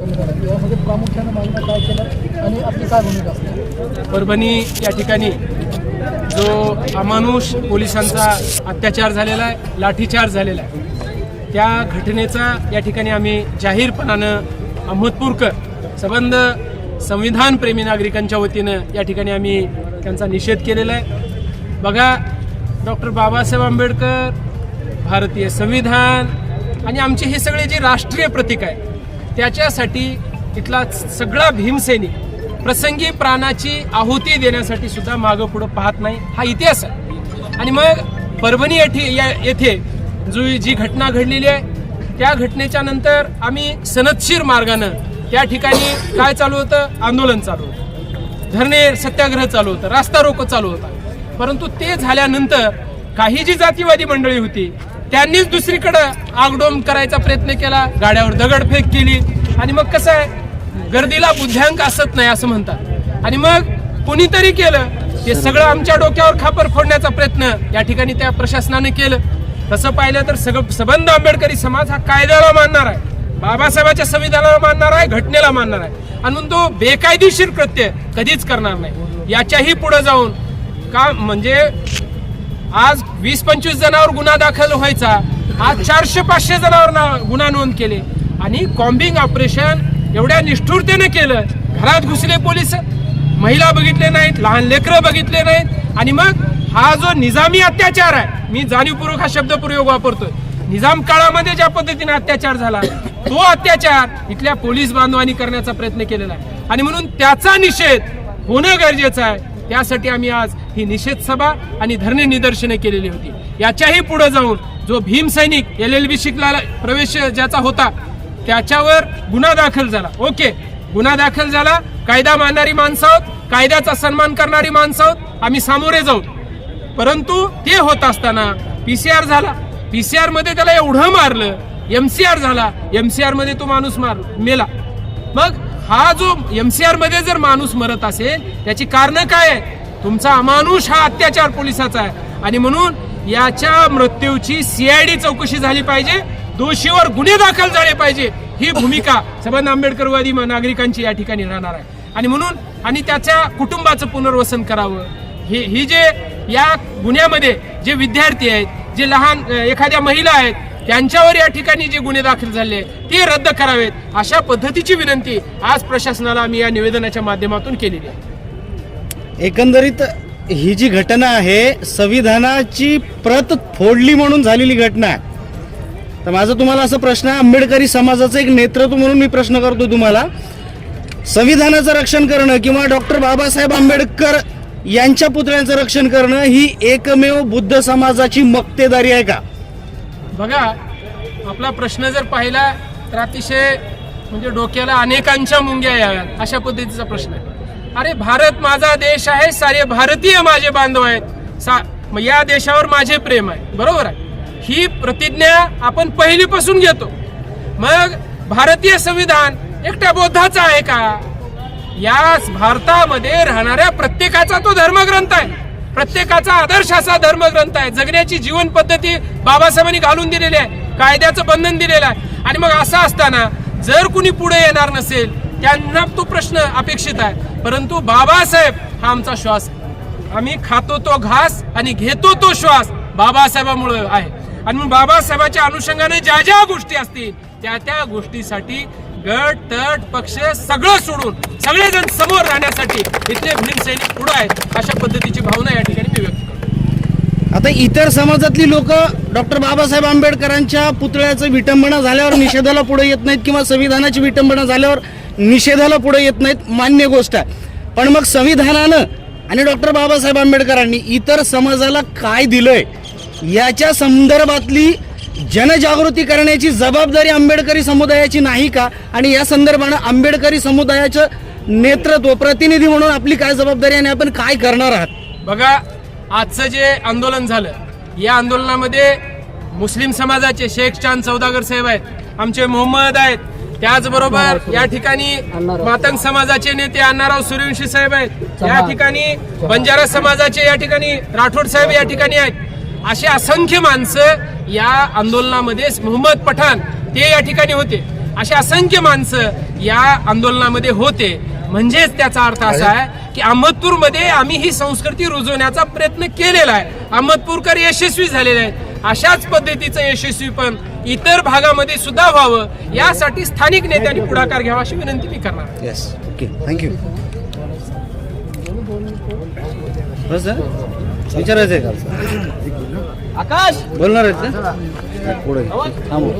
यामध्ये मागणं काय केलं आणि आपली काय भूमिका असते? परभणी या ठिकाणी जो अमानुष पोलिसांचा अत्याचार झालेला आहे लाठीचार्ज झालेला आहे त्या घटनेचा या ठिकाणी आम्ही जाहीरपणानं अहमदपूरकर संबंध संविधानप्रेमी नागरिकांच्या वतीनं या ठिकाणी आम्ही त्यांचा निषेध केलेला आहे. बघा डॉक्टर बाबासाहेब आंबेडकर भारतीय संविधान आणि आमचे हे सगळे जे राष्ट्रीय प्रतीक आहे त्याच्यासाठी इथला सगळा भीमसैनिक प्रसंगी प्राणाची आहुती देण्यासाठी सुद्धा मागं पुढं पाहत नाही. हा इतिहास आहे. आणि मग परभणी येथे या येथे जो जी घटना घडलेली आहे त्या घटनेच्या नंतर आम्ही सनदशीर मार्गानं त्या ठिकाणी काय चालू होतं? आंदोलन चालू होतं. धरणे सत्याग्रह चालू होतं. रास्ता रोको चालू होता. परंतु ते झाल्यानंतर काही जी जातीवादी मंडळी होती त्यांनीच दुसरीकडं आगडोम करायचा प्रयत्न केला गाड्यावर दगडफेक केली. आणि मग कसं आहे? गर्दीला बुद्ध्यांक असत नाही असं म्हणतात. आणि मग कुणीतरी केलं. ते सगळं आमच्या डोक्यावर खापर फोडण्याचा प्रयत्न या ठिकाणी त्या प्रशासनाने केलं. तसं पाहिलं तर सगळं सबंध आंबेडकरी समाज हा कायद्याला मानणार आहे. बाबासाहेबांच्या संविधानाला मानणार आहे घटनेला मानणार आहे. आणि तो बेकायदेशीर कृत्य कधीच करणार नाही. याच्याही पुढे जाऊन का म्हणजे आज वीस पंचवीस जणांवर गुन्हा दाखल व्हायचा. आज चारशे पाचशे जणांवर ना- गुन्हा नोंद केले. आणि कॉम्बिंग ऑपरेशन एवढ्या निष्ठुरतेने केलं. घरात घुसले पोलीस महिला बघितले नाहीत लहान लेकरं बघितले नाहीत. आणि मग हा जो निजामी अत्याचार आहे मी जाणीवपूर्वक हा शब्दप्रयोग वापरतोय. निजाम काळामध्ये ज्या पद्धतीने अत्याचार झाला तो अत्याचार इथल्या पोलीस बांधवांनी करण्याचा प्रयत्न केलेला आहे. आणि म्हणून त्याचा निषेध होणं गरजेचं आहे. त्यासाठी आम्ही आज ही निषेध सभा आणि धरणे निदर्शने केलेली होती. याच्याही पुढे जाऊन जो भीम सैनिक एल एल बी शिकला प्रवेश ज्याचा होता त्याच्यावर गुन्हा दाखल झाला. ओके गुन्हा दाखल झाला. कायदा मानणारी माणसं आहोत कायद्याचा सन्मान करणारी माणसं आहोत आम्ही सामोरे जाऊ. परंतु ते होत असताना पीसीआर झाला. पीसीआरमध्ये त्याला एवढं मारलं एमसीआर झाला. एमसीआरमध्ये तो माणूस मार मेला. मग हा जो एम सी मध्ये जर माणूस मरत असेल त्याची कारणं काय आहे तुमचा अमानुष हा अत्याचार पोलिसाचा आहे. आणि म्हणून याच्या मृत्यूची सीआयडी चौकशी झाली पाहिजे दोषीवर गुन्हे दाखल झाले पाहिजे ही भूमिका सबंध आंबेडकरवादी नागरिकांची या ठिकाणी राहणार आहे. आणि म्हणून आणि त्याच्या कुटुंबाचं पुनर्वसन करावं. हे ही जे या गुन्ह्यामध्ये जे विद्यार्थी आहेत जे लहान एखाद्या महिला आहेत त्यांच्यावर या ठिकाणी जे गुन्हे दाखल झाले ते रद्द करावेत. अशा पद्धतीची विनंती आज प्रशासनाला आम्ही या निवेदनाच्या माध्यमातून केलेली आहे. एकंदरीत ही जी घटना आहे संविधानाची प्रत फोडली म्हणून झालेली घटना आहे. तर माझा तुम्हाला असा प्रश्न आहे आंबेडकरी समाजाचं एक नेतृत्व म्हणून मी प्रश्न करतो तुम्हाला. संविधानाचं रक्षण करणं किंवा डॉक्टर बाबासाहेब आंबेडकर यांच्या पुतळ्यांचं रक्षण करणं ही एकमेव बुद्ध समाजाची मक्तेदारी आहे का? बघा आपला प्रश्न जर पाहिला तर अतिशय म्हणजे डोक्याला अनेकांच्या मुंग्या याव्यात अशा पद्धतीचा प्रश्न आहे. अरे भारत माझा देश आहे सारे भारतीय माझे बांधव आहेत. सा मग या देशावर माझे प्रेम आहे बरोबर आहे? ही प्रतिज्ञा आपण पहिलीपासून घेतो. मग भारतीय संविधान एकट्या बौद्धाचा आहे का? याच भारतामध्ये राहणाऱ्या प्रत्येकाचा तो धर्मग्रंथ आहे. प्रत्येकाचा आदर्श असा धर्मग्रंथ आहे. जगण्याची जीवन पद्धती बाबासाहेबांनी घालून दिलेली आहे. कायद्याचं बंधन दिलेलं आहे. आणि मग असं असताना जर कुणी पुढे येणार नसेल त्यांना तो प्रश्न अपेक्षित आहे. परंतु बाबासाहेब हा आमचा श्वास आहे. आम्ही खातो तो घास आणि घेतो तो श्वास बाबासाहेबामुळे आहे. आणि मग बाबासाहेबाच्या अनुषंगाने ज्या ज्या गोष्टी असतील त्या त्या गोष्टीसाठी गट तट पक्ष सगळं सोडून सगळेजण समोर राहण्यासाठी इथले भीमसैनिक पुढे आहेत. अशा पद्धतीची भावना या ठिकाणी मी व्यक्त करतो आता इतर समाजातली लोक डॉक्टर बाबासाहेब आंबेडकरांच्या पुतळ्याचं विटंबना झाल्यावर निषेधाला पुढे येत नाहीत किंवा संविधानाची विटंबना झाल्यावर निषेधाला पुढे येत नाहीत मान्य गोष्ट आहे. पण मग संविधानानं आणि डॉक्टर बाबासाहेब आंबेडकरांनी इतर समाजाला काय दिलंय याच्या संदर्भातली जनजागृती करण्याची जबाबदारी आंबेडकरी समुदायाची नाही का? आणि या संदर्भानं आंबेडकरी समुदायाचं नेतृत्व प्रतिनिधी म्हणून आपली काय जबाबदारी आणि आपण काय करणार आहात? बघा आजचं जे आंदोलन झालं या आंदोलनामध्ये मुस्लिम समाजाचे शेख चांद सौदागर साहेब आहेत आमचे मोहम्मद आहेत. त्याचबरोबर या ठिकाणी मातंग समाजाचे नेते अण्णाराव सूर्यवंशी साहेब आहेत. या ठिकाणी बंजारा समाजाचे या ठिकाणी राठोड साहेब या ठिकाणी आहेत. असे असंख्य माणसं या आंदोलनामध्ये मोहम्मद पठाण ते या ठिकाणी होते. असे असंख्य माणसं या आंदोलनामध्ये होते. म्हणजेच त्याचा अर्थ असा आहे की अहमदपूरमध्ये आम्ही ही संस्कृती रुजवण्याचा प्रयत्न केलेला आहे. अहमदपूरकर यशस्वी झालेले आहेत. अशाच पद्धतीचं यशस्वी पण इतर भागामध्ये सुद्धा व्हावं यासाठी स्थानिक नेत्यांनी पुढाकार घ्यावा अशी विनंती मी करणार. येस ओके थँक्यू विचारायचं आहे का? आकाश! बोलणार आहेत पुढे थांबू